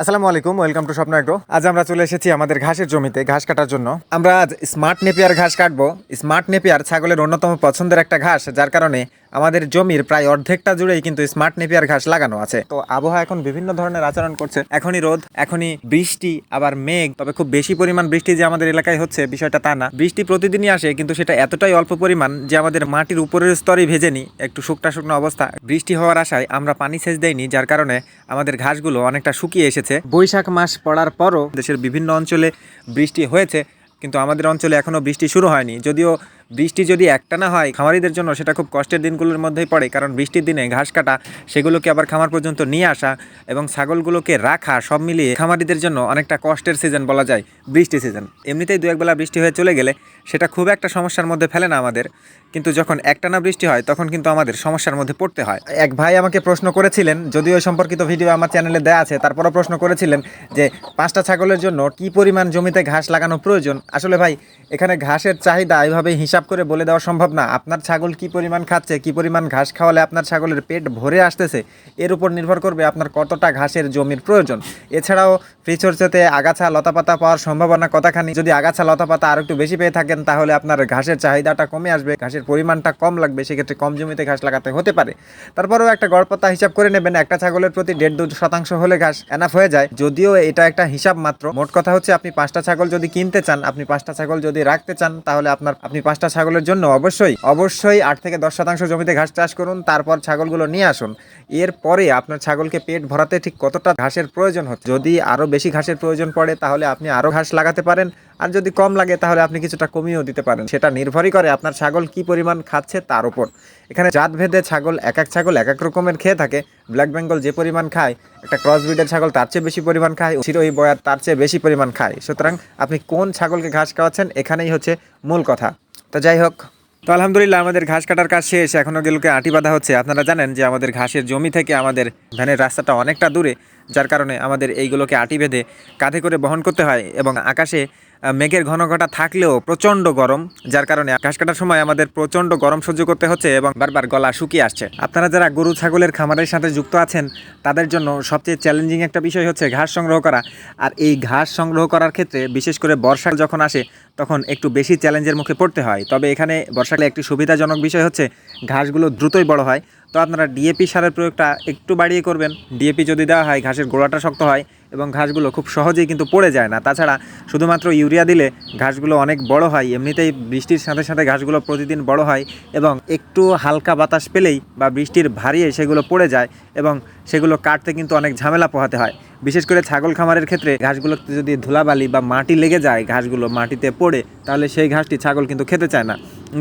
আসসালামু আলাইকুম welcome to স্বপ্ন এগ্রো আজ আমরা চলে এসেছি আমাদের ঘাসের জমিতে, ঘাস কাটার জন্য। আমরা আজ স্মার্ট নেপিয়ার ঘাস কাটবো। স্মার্ট নেপিয়ার ছাগলের অন্যতম পছন্দের একটা ঘাস, যার কারণে আমাদের জমির প্রায় অর্ধেকটা জুড়েই কিন্তু স্মার্ট নেপিয়ার ঘাস লাগানো আছে। তো আবহাওয়া এখন বিভিন্ন ধরনের আচরণ করছে। এখনই রোদ, এখনই বৃষ্টি, আবার মেঘ। তবে খুব বেশি পরিমাণ বৃষ্টি যে আমাদের এলাকায় হচ্ছে, বিষয়টা তা না। বৃষ্টি প্রতিদিনই আসে, কিন্তু সেটা এতটাই অল্প পরিমাণ যে আমাদের মাটির উপরের স্তরেই ভেজে নি একটু শুকনা শুকনো অবস্থা। বৃষ্টি হওয়ার আশায় আমরা পানি সেচ দেইনি, যার কারণে আমাদের ঘাসগুলো অনেকটা শুকিয়ে এসেছে। বৈশাখ মাস পড়ার পরও দেশের বিভিন্ন অঞ্চলে বৃষ্টি হয়েছে, কিন্তু আমাদের অঞ্চলে এখনও বৃষ্টি শুরু হয়নি। যদিও বৃষ্টি যদি একটানা হয় খামারিদের জন্য সেটা খুব কষ্টের দিনগুলোর মধ্যেই পড়ে, কারণ বৃষ্টির দিনে ঘাস কাটা, সেগুলোকে আবার খামার পর্যন্ত নিয়ে আসা এবং ছাগলগুলোকে রাখা সব মিলিয়ে খামারিদের জন্য অনেকটা কষ্টের সিজন বলা যায়, বৃষ্টি সিজন এমনিতেই দু একবেলা বৃষ্টি হয়ে চলে গেলে সেটা খুব একটা সমস্যার মধ্যে ফেলে না আমাদের, কিন্তু যখন একটানা বৃষ্টি হয় তখন কিন্তু আমাদের সমস্যার মধ্যে পড়তে হয়। এক ভাই আমাকে প্রশ্ন করেছিলেন, যদিও সম্পর্কিত ভিডিও আমার চ্যানেলে দেওয়া আছে, তারপরও প্রশ্ন করেছিলেন যে পাঁচটা ছাগলের জন্য কি পরিমাণ জমিতে ঘাস লাগানো প্রয়োজন? আসলে ভাই, এখানে ঘাসের চাহিদা এইভাবে হিসাব করে বলে দেওয়া সম্ভব না। আপনার ছাগল কি পরিমাণ খাচ্ছে, কি পরিমাণ ঘাস খাওয়ালে আপনার ছাগলের পেট ভরে আসতেছে, এর উপর নির্ভর করবে আপনার কতটা ঘাসের জমির প্রয়োজন। এছাড়াও ফ্রিচর্চাতে আগাছা, লতাপাতা পাওয়ার সম্ভাবনা কতখানি? যদি আগাছা, লতাপাতা আর একটু বেশি পেয়ে থাকেন, তাহলে আপনার ঘাসের চাহিদাটা কমে আসবে, ঘাসের পরিমাণটা কম লাগবে, সেক্ষেত্রে কম জমিতে ঘাস লাগাতে হতে পারে। তারপরেও একটা গড়পত্তা হিসাব করে নেবেন, একটা ছাগলের প্রতি দেড় দু শতাংশ হলে ঘাস এনাফ হয়ে যায়। যদিও এটা একটা হিসাব মাত্র। মোট কথা হচ্ছে আপনি পাঁচটা ছাগল যদি কিনতে চান, আপনি পাঁচটা ছাগল যদি রাখতে চান, তাহলে আপনার, আপনি পাঁচটা ছাগলের জন্য অবশ্যই অবশ্যই আট থেকে দশ শতাংশ জমিতে ঘাস চাষ করুন, তারপর ছাগলগুলো নিয়ে আসুন। এরপরে আপনার ছাগলকে পেট ভরাতে ঠিক কতটা ঘাসের প্রয়োজন হচ্ছে? যদি আরও বেশি ঘাসের প্রয়োজন পড়ে, তাহলে আপনি আরও ঘাস লাগাতে পারেন। আর যদি কম লাগে, তাহলে আপনি কিছুটা কমিয়েও দিতে পারেন। সেটা নির্ভরই করে আপনার ছাগল কি পরিমাণ খাচ্ছে তার উপর। এখানে জাত ভেদে ছাগল, এক এক ছাগল এক এক রকমের খেয়ে থাকে। ব্ল্যাক বেঙ্গল যে পরিমাণ খায়, একটা ক্রস ব্রিডের ছাগল তার চেয়ে বেশি পরিমাণ খায়, চিরোই বয়ার তার চেয়ে বেশি পরিমাণ খায়। সুতরাং আপনি কোন ছাগলকে ঘাস খাওয়াচ্ছেন, এখানেই হচ্ছে মূল কথা। তো যাই হোক। তো আলহামদুলিল্লাহ আমাদের ঘাস কাটার কাজ শেষ এখনও গেলুকে আটি বাঁধা হচ্ছে। আপনারা জানেন যে আমাদের ঘাসের জমি থেকে আমাদের ভ্যানের রাস্তাটা অনেকটা দূরে, যার কারণে আমাদের এইগুলোকে আটি বেঁধে কাঁধে করে বহন করতে হয় এবং আকাশে মেঘের ঘন ঘটা থাকলেও প্রচণ্ড গরম, যার কারণে ঘাস কাটার সময় আমাদের প্রচণ্ড গরম সহ্য করতে হচ্ছে এবং বারবার গলা শুকিয়ে আসছে। আপনারা যারা গরু, ছাগলের খামারের সাথে যুক্ত আছেন, তাদের জন্য সবচেয়ে চ্যালেঞ্জিং একটা বিষয় হচ্ছে ঘাস সংগ্রহ করা। আর এই ঘাস সংগ্রহ করার ক্ষেত্রে বিশেষ করে বর্ষা যখন আসে, তখন একটু বেশি চ্যালেঞ্জের মুখে পড়তে হয়। তবে এখানে বর্ষাকালে একটি সুবিধাজনক বিষয় হচ্ছে, ঘাসগুলো দ্রুতই বড় হয়। তো আপনারা ডিএপি সারের প্রয়োগটা একটু বাড়িয়ে করবেন। ডিএপি যদি দেওয়া হয়, ঘাসের গোড়াটা শক্ত হয় এবং ঘাসগুলো খুব সহজেই কিন্তু পড়ে যায় না। তাছাড়া শুধুমাত্র ইউরিয়া দিলে ঘাসগুলো অনেক বড় হয়, এমনিতেই বৃষ্টির সাথে সাথে ঘাসগুলো প্রতিদিন বড় হয় এবং একটু হালকা বাতাস পেলেই বা বৃষ্টির ভারিয়ে সেগুলো পড়ে যায় এবং সেগুলো কাটতে কিন্তু অনেক ঝামেলা পোহাতে হয়। বিশেষ করে ছাগল খামারের ক্ষেত্রে ঘাসগুলোতে যদি ধুলাবালি বা মাটি লেগে যায়, ঘাসগুলো মাটিতে পড়ে, তাহলে সেই ঘাসটি ছাগল কিন্তু খেতে চায় না।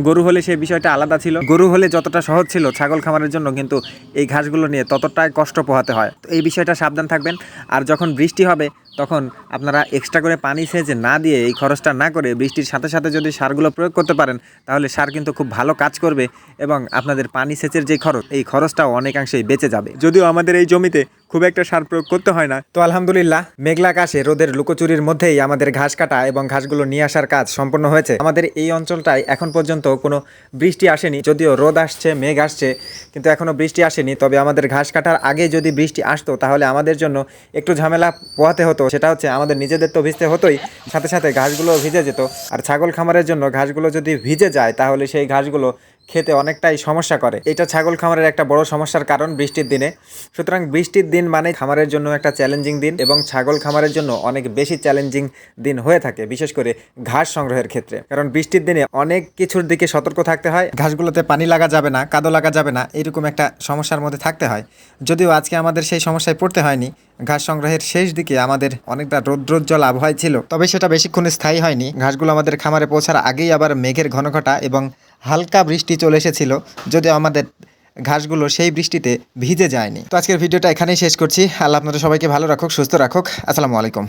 গরু হলে সেই বিষয়টা আলাদা ছিল। গরু হলে যতটা সহজ ছিল ছাগল খামারের জন্য কিন্তু এই ঘাসগুলো নিয়ে ততটাই কষ্ট পোহাতে হয়। তো এই বিষয়টা সাবধান থাকবেন। আর যখন বৃষ্টি হবে, তখন আপনারা এক্সট্রা করে পানি সেচ না দিয়ে, এই খরচটা না করে বৃষ্টির সাথে সাথে যদি সারগুলো প্রয়োগ করতে পারেন, তাহলে সার কিন্তু খুব ভালো কাজ করবে এবং আপনাদের পানি সেচের যে খরচ, এই খরচটাও অনেকাংশেই বেঁচে যাবে। যদিও আমাদের এই জমিতে খুব একটা সার প্রয়োগ করতে হয় না। তো আলহামদুলিল্লাহ, মেঘলা আকাশে রোদের লুকোচুরির মধ্যেই আমাদের ঘাস কাটা এবং ঘাসগুলো নিয়ে আসার কাজ সম্পন্ন হয়েছে। আমাদের এই অঞ্চলটায় এখন পর্যন্ত কোনো বৃষ্টি আসেনি, যদিও রোদ আসছে, মেঘ আসছে, কিন্তু এখনও বৃষ্টি আসেনি। তবে আমাদের ঘাস কাটার আগে যদি বৃষ্টি আসতো, তাহলে আমাদের জন্য একটু ঝামেলা পোহাতে হতো। সেটা হচ্ছে আমাদের নিজেদের তো ভিজতে হতোই, সাথে সাথে ঘাসগুলো ভিজে যেত। আর ছাগল খামারের জন্য ঘাসগুলো যদি ভিজে যায়, তাহলে সেই ঘাসগুলো খেতে অনেকটাই সমস্যা করে। এটা ছাগল খামারের একটা বড় সমস্যার কারণ বৃষ্টির দিনে। সুতরাং বৃষ্টির দিন মানে খামারের জন্য একটা চ্যালেঞ্জিং দিন এবং ছাগল খামারের জন্য অনেক বেশি চ্যালেঞ্জিং দিন হয়ে থাকে, বিশেষ করে ঘাস সংগ্রহের ক্ষেত্রে। কারণ বৃষ্টির দিনে অনেক কিছুর দিকে সতর্ক থাকতে হয়, ঘাসগুলোতে পানি লাগা যাবে না, কাদো লাগা যাবে না, এরকম একটা সমস্যার মধ্যে থাকতে হয়। যদিও আজকে আমাদের সেই সমস্যায় পড়তে হয়নি, ঘাস সংগ্রহের শেষ দিকে আমাদের অনেকটা রৌদ্রোজ্জ্বল আবহাওয়া ছিল। তবে সেটা বেশিক্ষণ স্থায়ী হয়নি, ঘাসগুলো আমাদের খামারে পৌঁছার আগেই আবার মেঘের ঘনঘটা এবং হালকা বৃষ্টি চলে এসেছিল, যদিও আমাদের ঘাসগুলো সেই বৃষ্টিতে ভিজে যায়নি। তো আজকের ভিডিওটা এখানেই শেষ করছি। আল্লাহ আপনাদের সবাইকে ভালো রাখুক, সুস্থ রাখুক। আসসালামু আলাইকুম।